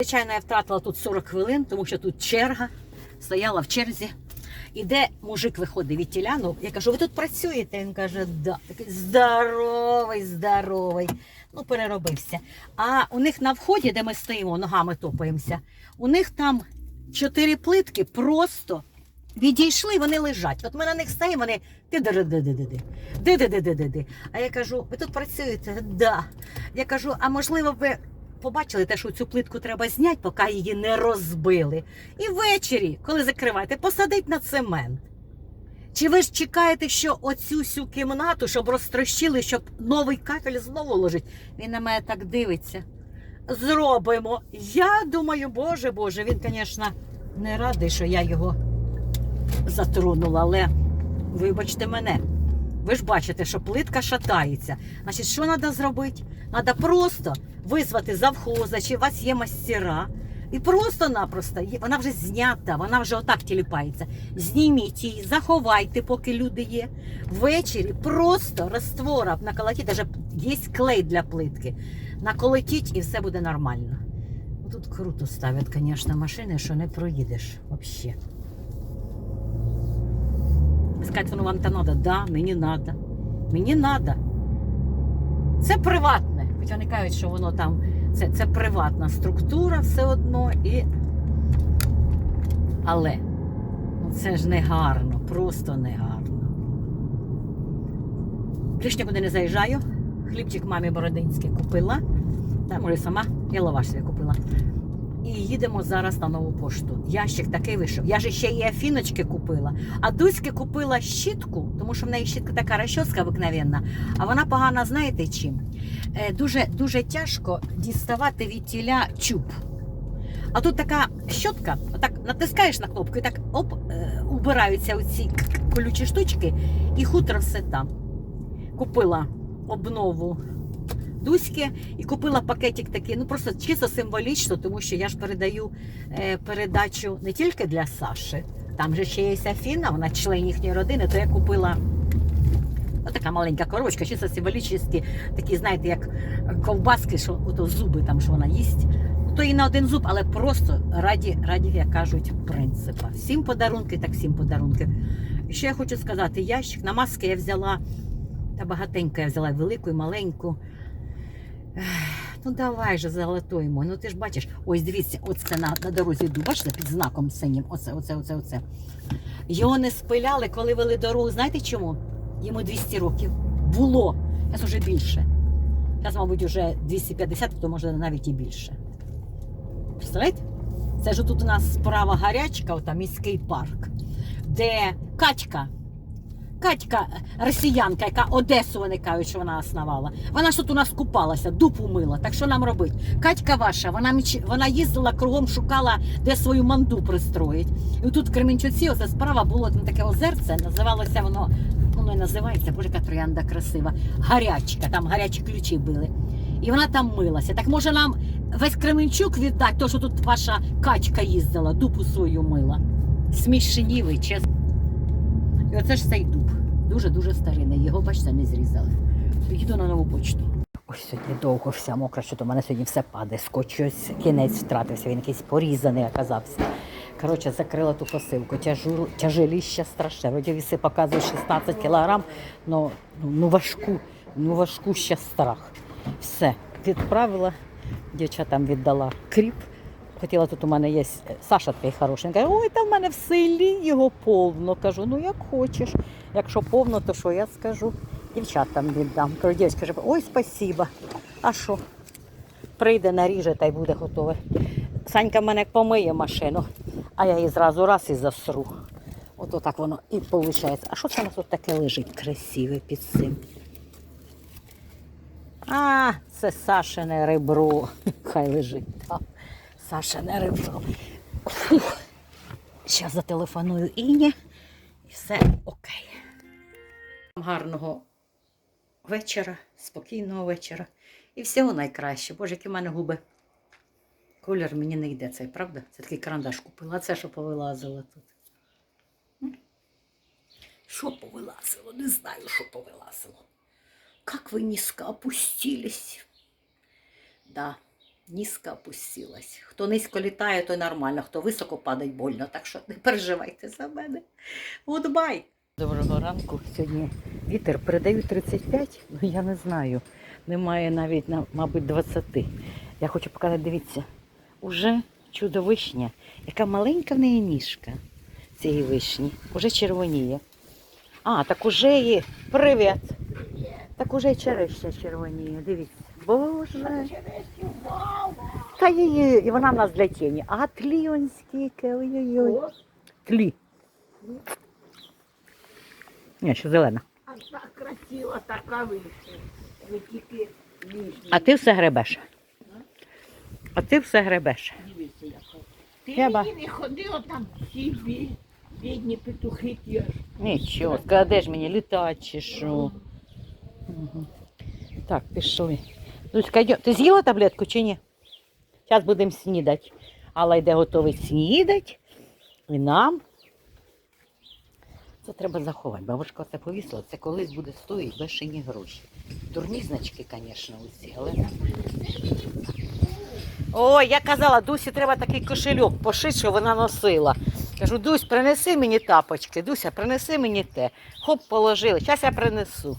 Звичайно, я втратила тут 40 хвилин, тому що тут черга, стояла в черзі. Іде мужик виходить від тіляну. Я кажу, ви тут працюєте? Він каже, да. Такий здоровий, здоровий. Ну, переробився. А у них на вході, де ми стоїмо, ногами топаємося, у них там чотири плитки просто відійшли, вони лежать. От ми на них стоїмо, вони ти-ди-ди-ди-ди-ди. Ди-ди-ди-ди-ди. А я кажу, ви тут працюєте? Да. Я кажу, а можливо, ви побачили те, що цю плитку треба зняти, поки її не розбили. І ввечері, коли закриваєте, посадить на цемент. Чи ви ж чекаєте, що оцю всю кімнату, щоб розтрощили, щоб новий кафель знову ложить? Він на мене так дивиться. Зробимо. Я думаю, боже, боже, він, звісно, не радий, що я його затронула, але вибачте мене. Ви ж бачите, що плитка шатається. Значить, що треба зробити? Треба просто визвати завхоза, чи у вас є мастера. І просто-напросто, вона вже знята, вона вже отак тіліпається. Зніміть її, заховайте, поки люди є. Ввечері просто розтвора наколотіть, навіть є клей для плитки. Наколотіть і все буде нормально. Тут круто ставлять, звісно, машини, що не проїдеш взагалі. Сказати, ну вам то надо. Да, мені надо. Мені надо. Це приватне. Хоча вони кажуть, що воно там це, це приватна структура все одно і. Але ну, це ж не гарно, просто не гарно. Більш нікуди не заїжджаю. Хлібчик мамі Бородинський купила. Та може сама, я лаваш собі купила. І їдемо зараз на нову пошту. Ящик такий вийшов. Я ж ще і афіночки купила. А Дуськи купила щітку, тому що в неї щітка така розчоска обикновенна, а вона погана, знаєте чим? Е, дуже, дуже тяжко діставати від тіля чуб. А тут така щотка, отак натискаєш на кнопку і так оп, е, убираються оці колючі штучки, і хутро все там. Купила обнову Дуськи і купила пакетик такий, ну просто чисто символічно, тому що я ж передаю е, передачу не тільки для Саші, там же ще є Афіна, вона член їхньої родини, то я купила така маленька коробочка, чисто символічні, такі, знаєте, як ковбаски, що ото зуби там, що вона їсть. Ну, То і на один зуб, але просто раді, раді, як кажуть, принципа. Всім подарунки, так всім подарунки. І ще я хочу сказати, ящик на маски я взяла, та багатенько я взяла велику і маленьку. Ну давай же золотой. Ну ти ж бачиш, ось дивіться, оце на, на дорозі йду, бачите, під знаком синім. Оце, оце, оце, оце. Його не спиляли, коли вели дорогу. Знаєте чому? Йому 200 років. Було. Зараз вже більше. Зараз, мабуть, вже 250, то може навіть і більше. Представляєте? Це ж тут у нас справа гарячка, ота міський парк, де Катька. Катька, росіянка, яка Одесу вони кажуть, що вона основала. Вона ж тут у нас купалася, дупу мила. Так що нам робить? Катька ваша, вона вона їздила кругом, шукала, де свою манду пристроїть. І тут в Кременчуці, оце справа було там таке озерце, називалося воно, воно і називається, боже, яка троянда красива. Гарячка, там гарячі ключі били. І вона там милася. Так може нам весь Кременчук віддати, то що тут ваша качка їздила, дупу свою мила. Смішні ви, чесно. І оце ж цей дуб. Дуже-дуже старинний. Його, бачите, не зрізали. Їду на нову почту. Ось сьогодні довго вся мокра, що до мене сьогодні все падає. Скотч ось кінець втратився, він якийсь порізаний оказався. Коротше, закрила ту посилку. Тяжу, тяжеліща страшне. Вроді віси показує 16 кілограм, ну, ну важку, ну важку ще страх. Все, відправила, дівчатам віддала кріп. Хотіла тут у мене є Саша такий хороший. Каже, ой, там в мене в селі його повно. Кажу, ну як хочеш. Якщо повно, то що я скажу? Дівчатам віддам. Кажу, дівчатка каже, ой, спасіба. А що? Прийде, наріже та й буде готове. Санька мене помиє машину, а я її зразу раз і засру. Ото так воно і виходить. А що це у нас тут таке лежить красиве під цим? А, це Сашине ребро. Хай лежить там. Сашине ребро. Фух. Зараз зателефоную Іні і все окей. Гарного вечора, спокійного вечора. І всього найкраще. Боже, які в мене губи. Колір мені не йде цей, правда? Це такий карандаш купила. Це що повилазило тут? Що повилазило? Не знаю, що повилазило. Как вы низко опустились. Да, низько опустилась. Хто низько літає, то нормально, хто високо падає больно, так що не переживайте за мене. Goodbye! Доброго ранку. Сьогодні вітер передаю 35, ну я не знаю. Немає навіть, мабуть, 20. Я хочу показати, дивіться, уже чудо вишня, яка маленька в неї ніжка цієї вишні, уже червоніє. А, так уже і привіт. Так уже череща червоніє, дивіться. Боже. Та її, і вона в нас для тіні. А тлі он скільки, ой-ой-ой. Тлі. Ні, ще зелена. А так красиво, така вийшла. А ти все гребеш. А ти все гребеш. Дивіться, яка. Ти мені не ходи отам всі бі- бідні петухи ті аж. Нічого, складеш мені літати чи що. Мгм. Так, пішли. Дуська. Ти з'їла таблетку чи ні? Зараз будемо снідати. Алла йде готовить снідати. І нам. Це треба заховати. Бабушка це повісила, це колись буде стоїти бешені гроші. Дурні значки, звісно, усі, але. Ой, я казала, Дусі треба такий кошельок пошити, що вона носила. Кажу, Дусь, принеси мені тапочки, Дуся, принеси мені те. Хоп, положили. Зараз я принесу.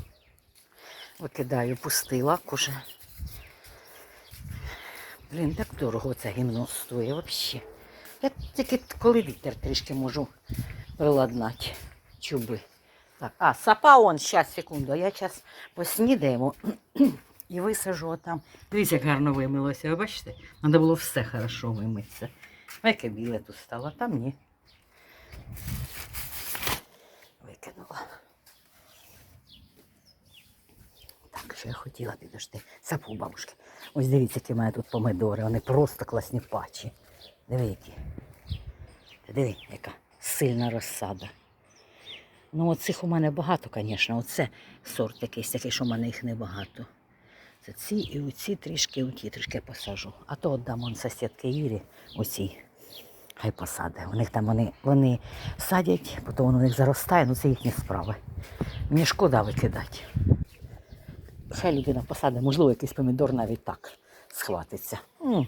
Викидаю, пустила уже. Блін, так дорого це гімно стоїть взагалі. Я тільки коли вітер трішки можу приладнати чуби. Так, а, сапа он, зараз, секунду, я зараз поснідаємо і висажу там. Дивіться, як гарно вимилося, ви бачите? Треба було все хорошо вимитися. Яке біле тут стало, там ні. Викинула. Так, що я хотіла підожди. Сапу бабушки. Ось дивіться, які в мене тут помидори. Вони просто класні пачі. Диви, які. Диви, яка сильна розсада. Ну, оцих у мене багато, звісно. Оце сорт якийсь такий, що в мене їх небагато. Це ці і оці трішки, оті трішки посажу. А то віддам он сусідки Юрі, оці. Хай посаде. У них там вони, вони садять, потім воно у них заростає, ну це їхні справи. Мені шкода викидати. Хай людина посаде, можливо, якийсь помідор навіть так схватиться. М.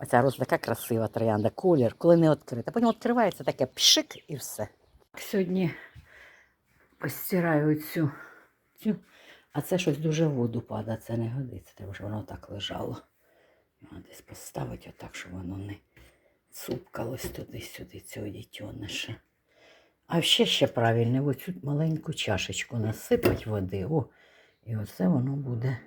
Оця роз така красива троянда, колір, коли не відкрита. Потім відкривається таке пшик і все. Сьогодні постираю цю, цю, а це щось дуже в воду падає, це не годиться, тому що воно так лежало. Його десь поставити отак, щоб воно не цупкалось туди-сюди, цього дітьониша. А ще ще правильно, оцю маленьку чашечку насипать води. О, і оце воно буде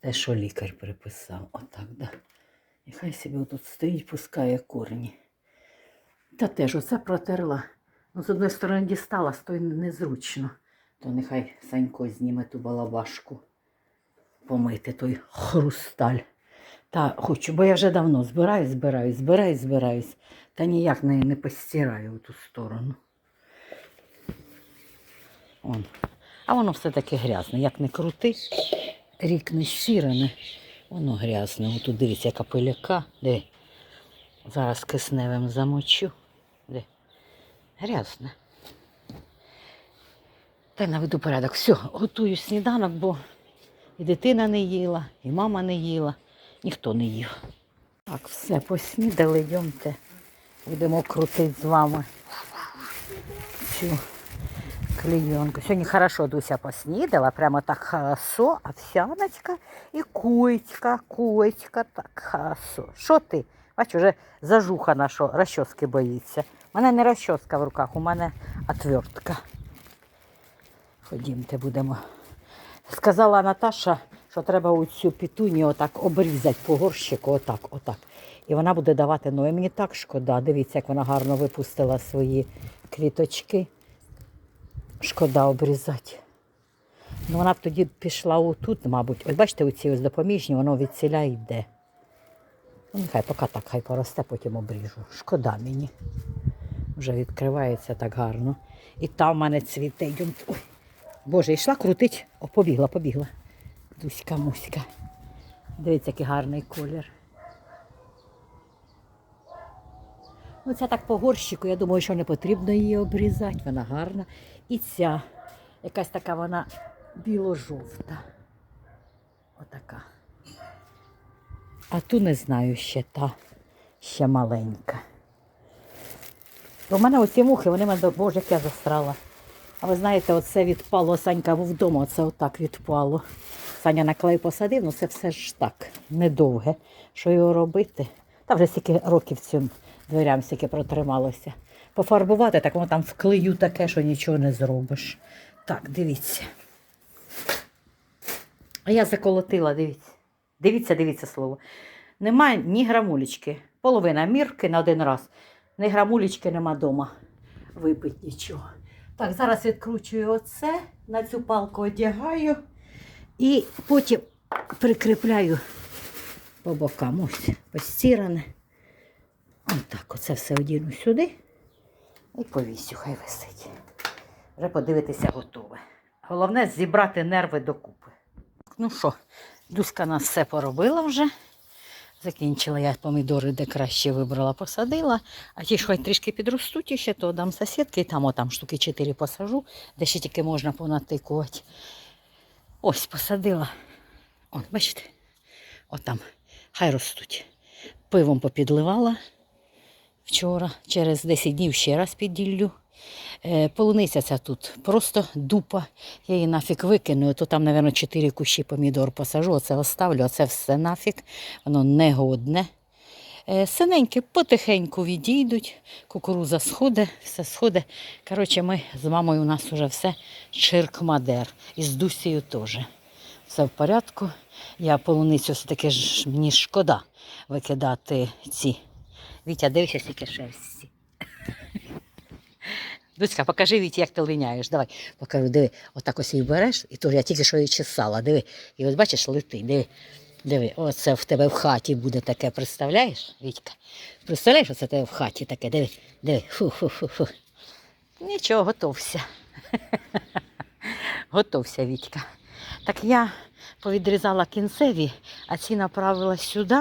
те, що лікар приписав. Отак, да. І хай собі отут стоїть, пускає корні. Та теж оце протерла. Ну, з одної сторони дістала, з тої незручно. То нехай Санько зніме ту балабашку. Помити той хрусталь. Та хочу, бо я вже давно збираюсь, збираюсь, збираюсь, збираюсь. Та ніяк не, не постираю в ту сторону. Он. А воно все таки грязне. Як не крути, рік не щирене, воно грязне. Отут дивіться, яка пиляка. Диви. Зараз кисневим замочу. Де? Грязне. Та й наведу порядок. Все, готую сніданок, бо і дитина не їла, і мама не їла, ніхто не їв. Так, все, поснідали, йдемте. Будемо крутити з вами цю клейонку. Сьогодні хорошо Дуся поснідала, прямо так хорошо, овсяночка і куєчка, куєчка, так хорошо. Що ти? Бач, уже зажухана, що розчоски боїться. У мене не розчоска в руках, у мене отвертка. Ходімте, будемо. Сказала Наташа, що треба оцю пітуню отак обрізати по горщику, отак, отак. І вона буде давати нові. Мені так шкода. Дивіться, як вона гарно випустила свої квіточки. Шкода обрізати. Ну, вона б тоді пішла отут, мабуть. Ось бачите, оці ось допоміжні, воно від йде. Ну, нехай поки так, хай поросте, потім обріжу. Шкода мені. Вже відкривається так гарно. І там в мене цвіте. Ой, Боже, йшла крутить. О, побігла, побігла. Дуська муська. Дивіться, який гарний колір. Ну, це так по горщику, я думаю, що не потрібно її обрізати, вона гарна. І ця якась така вона біло-жовта. Отака. А ту не знаю ще та, ще маленька. У мене оці мухи, вони мене, боже, як я застрала. А ви знаєте, оце відпало, Санька був вдома, оце отак відпало. Саня на клей посадив, ну це все ж так, недовге. Що його робити? Та вже стільки років цим дверям стільки протрималося. Пофарбувати, так воно там в клею таке, що нічого не зробиш. Так, дивіться. А я заколотила, дивіться. Дивіться, дивіться слово. Нема ні грамулечки. Половина мірки на один раз. Ні грамулечки нема вдома. Випить нічого. Так, зараз відкручую оце, на цю палку одягаю і потім прикріпляю по бокам. Ось постіране. Отак, оце все одіну сюди і повісю, хай висить. Вже подивитися готове. Головне зібрати нерви докупи. Ну що, Дуська нас все поробила вже. Закінчила я помідори, де краще вибрала, посадила. А ті хай трішки підростуть іще, то дам сусідки, і там отам штуки 4 посажу, де ще тільки можна понатикувати. Ось посадила. О, бачите? Отам. Хай ростуть. Пивом попідливала вчора, через 10 днів ще раз підділлю. Е, полуниця ця тут просто дупа. Я її нафіг викину, то там, мабуть, 4 кущі помідор посажу, оце оставлю, оце все нафіг, воно негодне. Е, Синенькі потихеньку відійдуть, кукуруза сходить, все сходить. Коротше, ми з мамою у нас вже все чирк-мадер. І з Дусією теж. Все в порядку. Я полуницю все-таки ж мені шкода викидати ці. Вітя, дивися, скільки шерсті. Дуська, покажи Віті, як ти линяєш. Давай, покажу, диви, отак ось її береш, і то я тільки що її чесала. Диви. І ось бачиш, летить, диви. Диви, оце в тебе в хаті буде таке, представляєш, Вітька? Представляєш, оце в тебе в хаті таке, диви, диви. Фу-фу-фу-фу. Нічого, готовся. готовся, Вітька. Так я повідрізала кінцеві, а ці направила сюди,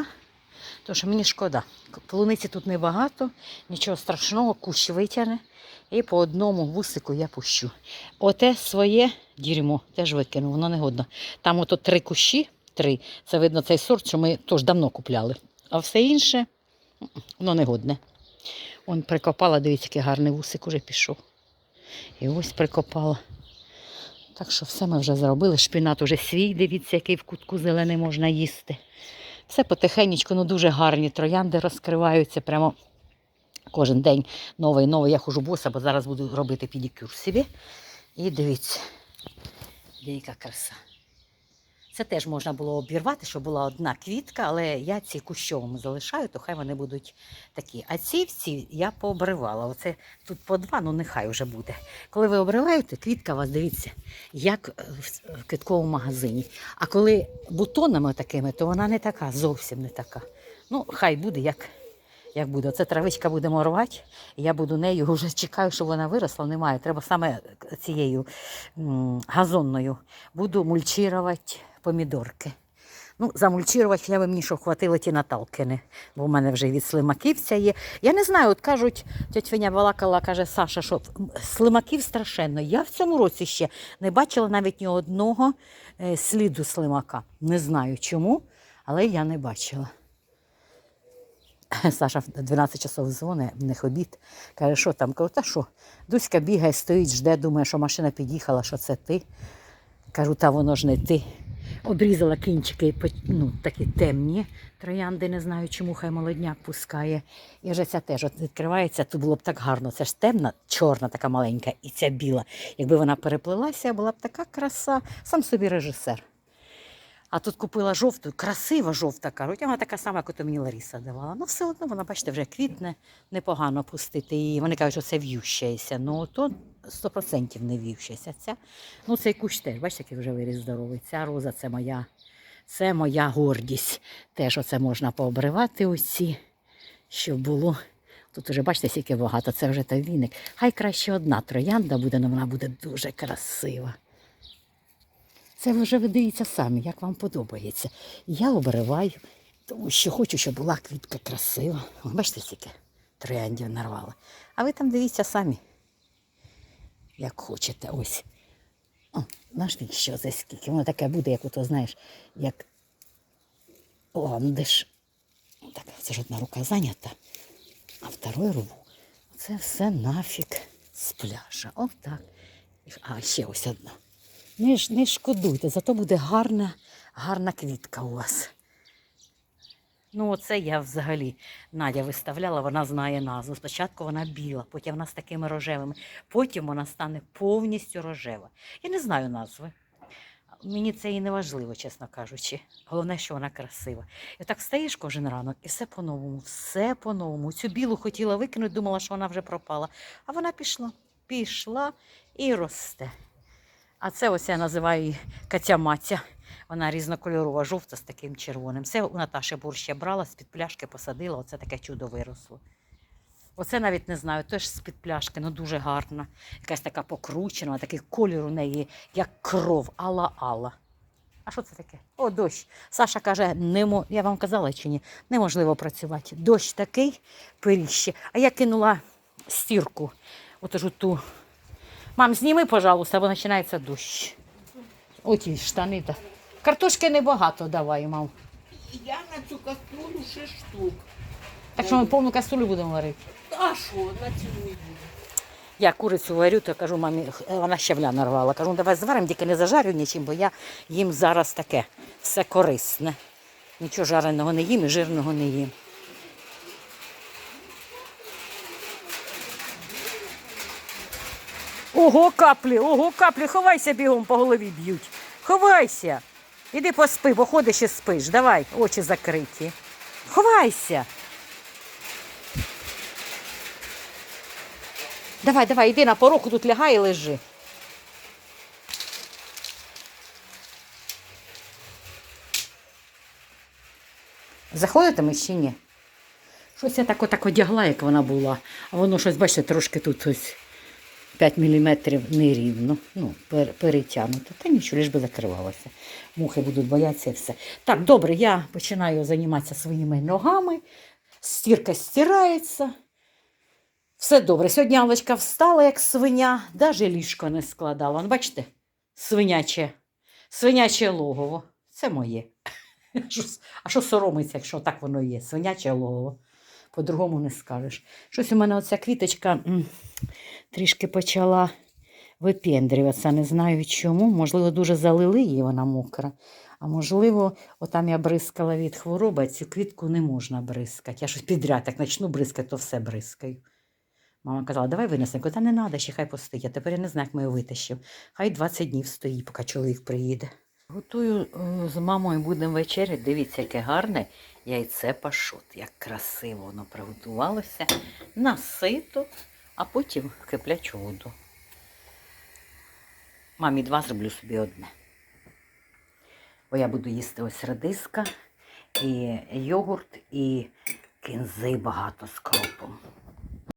тому що мені шкода. Полуниці тут небагато, нічого страшного, кущ витягне. І по одному вусику я пущу. Оте своє дерьмо теж викину, воно не годно. Там ото три кущі, три. Це видно цей сорт, що ми теж давно купляли. А все інше воно не годне. Он прикопала, дивіться, який гарний вусик уже пішов. І ось прикопала. Так що все ми вже зробили. Шпінат уже свій, дивіться, який в кутку зелений можна їсти. Все потихеньку, ну дуже гарні троянди розкриваються. Прямо кожен день новий, новий. Я хожу боса, бо зараз буду робити педикюр собі. І дивіться, яка краса. Це теж можна було обірвати, щоб була одна квітка, але я ці кущовими залишаю, то хай вони будуть такі. А ці всі я пообривала. Оце тут по два, ну нехай вже буде. Коли ви обриваєте, квітка у вас дивіться, як е, в- квітковому магазині. А коли бутонами такими, то вона не така, зовсім не така. Ну, хай буде, як, як буде. Оце травичка будемо рвати, я буду нею вже чекаю, щоб вона виросла. Немає. Треба саме цією газонною. Буду мульчувати помідорки. Ну, замульчувати я би мені, щоб хватило ті Наталкини, бо в мене вже від слимаківця є. Я не знаю, от кажуть, тетя балакала, каже Саша, що слимаків страшенно. Я в цьому році ще не бачила навіть ні одного е, сліду слимака. Не знаю чому, але я не бачила. Саша в 12 часов дзвонить, в них обід. Каже, що там? Кажу, та що? Дуська бігає, стоїть, жде, думає, що машина під'їхала, що це ти. Кажу, та воно ж не ти. Обрізала кінчики, ну, такі темні троянди, не знаю, чому хай молодняк пускає. І вже ця теж от відкривається, то було б так гарно. Це ж темна, чорна, така маленька, і ця біла. Якби вона переплилася, була б така краса, сам собі режисер. А тут купила жовту, красива жовта, кажуть, вона така сама, як мені Ларіса давала. Ну, все одно вона, бачите, вже квітне, непогано пустити її. Вони кажуть, що це в'ющається. Ну, то 100% не в'ющається. Ця, ну, цей кущ теж, бачите, який вже виріс здоровий. Ця роза це моя, це моя гордість. Теж оце можна пообривати оці, щоб було. Тут уже, бачите, скільки багато, це вже той віник. Хай краще одна троянда буде, але вона буде дуже красива. Це вже ви дивіться самі, як вам подобається. Я обриваю, тому що хочу, щоб була квітка красива. Бачите, скільки трояндів нарвала. А ви там дивіться самі, як хочете. Ось. О, знаєш ти що це скільки? Воно таке буде, як ото, знаєш, як ландиш. Так, це ж одна рука зайнята, а второю рву. Це все нафіг з пляжа. Отак. А ще ось одна. Не, не шкодуйте, зато буде гарна, гарна квітка у вас. Ну, оце я взагалі Надя виставляла, вона знає назву. Спочатку вона біла, потім вона з такими рожевими, потім вона стане повністю рожева. Я не знаю назви. Мені це і не важливо, чесно кажучи. Головне, що вона красива. І так встаєш кожен ранок, і все по-новому, все по-новому. Цю білу хотіла викинути, думала, що вона вже пропала. А вона пішла, пішла і росте. А це ось я називаю її катя-матя. Вона різнокольорова, жовта з таким червоним. Це у Наташі Бурщ я брала, з-під пляшки посадила, оце таке чудо виросло. Оце навіть не знаю, теж з-під пляшки, ну дуже гарна. Якась така покручена, такий колір у неї, як кров, ала-ала. А що це таке? О, дощ. Саша каже, немо... я вам казала чи ні, неможливо працювати. Дощ такий пиріще. А я кинула стірку. Отож ту. Мам, зніми, пожалуйста, бо починається дощ. Оті штани. та. Картошки небагато давай, мам. Я на цю каструлю шість штук. Так що ми повну каструлю будемо варити. А що, на цілу не буде? Я курицю варю, то кажу, мамі, вона щавля нарвала. Кажу, «Ну, давай зваримо, тільки не зажарю нічим, бо я їм зараз таке все корисне. Нічого жареного не їм і жирного не їм. Ого, каплі, ого, каплі, ховайся бігом, по голові б'ють. Ховайся. Іди поспи, бо ходиш і спиш. Давай, очі закриті. Ховайся. Давай, давай, іди на порогу, тут лягай і лежи. Заходите ми чи ні? Щось я так отак одягла, як вона була. А воно щось, бачите, трошки тут ось 5 мм нерівно. Ну, пер, перетягнуто. Та нічого, лиш би закривалося. Мухи будуть боятися і все. Так, добре, я починаю займатися своїми ногами. Стірка стирається. Все добре. Сьогодні Аллочка встала, як свиня, навіть ліжко не складала. Ну, бачите, свиняче, свиняче логово. Це моє. А що соромиться, якщо так воно є? Свиняче логово. По-другому не скажеш. Щось у мене оця квіточка трішки почала випендрюватися. Не знаю чому. Можливо, дуже залили її, вона мокра. А можливо, отам я бризкала від хвороби, а цю квітку не можна бризкати. Я щось підряд, як почну бризкати, то все бризкаю. Мама казала, давай винесемо. Та не треба, ще хай постоїть. Тепер я не знаю, як ми його витащимо. Хай 20 днів стоїть, поки чоловік приїде. Готую е, з мамою будемо вечеряти. Дивіться, яке гарне яйце пашот. Як красиво воно приготувалося. Насито, а потім киплячу воду. Мамі два зроблю собі одне. Бо я буду їсти ось радиска, і йогурт, і кінзи багато з кропом.